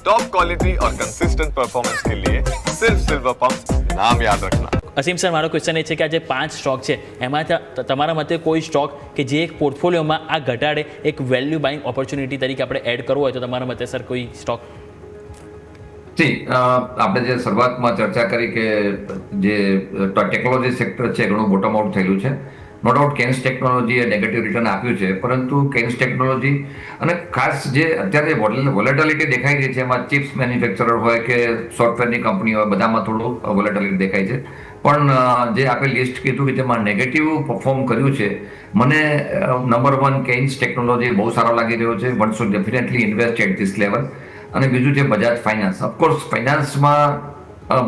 Top quality और consistent performance के लिए सिर्फ सिल्वर पंप नाम याद रखना અસીમ સર મારો ક્વેશ્ચન એ છે કે આ જે પાંચ સ્ટોક છે એમાં ત- તમારા મતે કોઈ સ્ટોક કે જે એક પોર્ટફોલિયોમાં આ ઘટાડે એક વેલ્યુ બાઇંગ ઓપોર્ચ્યુનિટી તરીકે આપણે એડ કરવો હોય તો તમારા મતે સર કોઈ સ્ટોક જી અ, આપણે જે શરૂઆતમાં ચર્ચા કરી કે જે ટેકનોલોજી સેક્ટર છે ઘણું બોટમ આઉટ થયેલું છે નો ડાઉટ કેન્સ ટેકનોલોજીએ નેગેટિવ રિટર્ન આપ્યું છે, પરંતુ કેન્સ ટેકનોલોજી અને ખાસ જે અત્યારે વોલેટિલિટી દેખાઈ રહી છે, એમાં ચિપ્સ મેન્યુફેક્ચરર હોય કે સોફ્ટવેરની કંપની હોય, બધામાં થોડું વોલેટિલિટી દેખાય છે. પણ જે આપણે લિસ્ટ કીધું કે જેમાં નેગેટિવ પરફોર્મ કર્યું છે, મને નંબર વન કેન્સ ટેકનોલોજી બહુ સારો લાગી રહ્યો છે. One should definitely invest at this level અને બીજું છે બજાજ ફાઇનાન્સ ઓફકોર્સ ફાઇનાન્સમાં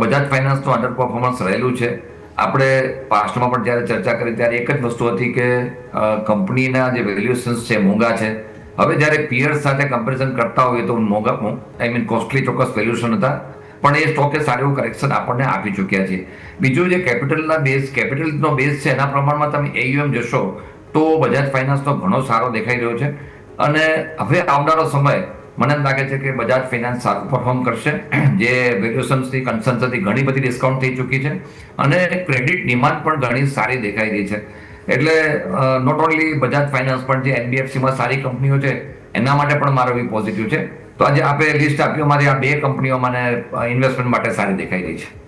બજાજ ફાઇનાન્સનું અંડર પરફોર્મન્સ રહેલું છે. આપણે પાસ્ટમાં પણ જ્યારે ચર્ચા કરી ત્યારે એક જ વસ્તુ હતી કે કંપનીના જે વેલ્યુએશન્સ છે મોંઘા છે. હવે જ્યારે પિયર્સ સાથે કમ્પેરિઝન કરતા હોઈએ તો મોંઘા આઈ મીન કોસ્ટલી ચોક્કસ વેલ્યુએશન હતા. પણ એ સ્ટોકે સારું એવું કરેક્શન આપણને આપી ચૂક્યા છે બીજું જે કેપિટલના બેઝ કેપિટલનો બેઝ છે, એના પ્રમાણમાં તમે એયુએમ જશો તો બજાજ ફાઇનાન્સનો ઘણો સારો દેખાઈ રહ્યો છે. અને હવે આવનારો સમય મને એમ લાગે છે કે બજાજ ફાઇનાન્સ સારું પરફોર્મ કરશે. જે વેલ્યુએશન્સની કન્સન્સથી ઘણી બધી ડિસ્કાઉન્ટ થઈ ચૂકી છે અને ક્રેડિટ ડિમાન્ડ પણ ઘણી સારી દેખાઈ રહી છે. એટલે નોટ ઓનલી બજાજ ફાઇનાન્સ પણ જે એનબીએફસીમાં સારી કંપનીઓ છે, એના માટે પણ મારો બી પોઝિટિવ છે. તો આજે આપણે લિસ્ટ આપ્યું મારી આ બે કંપનીઓ મને ઇન્વેસ્ટમેન્ટ માટે સારી દેખાઈ રહી છે.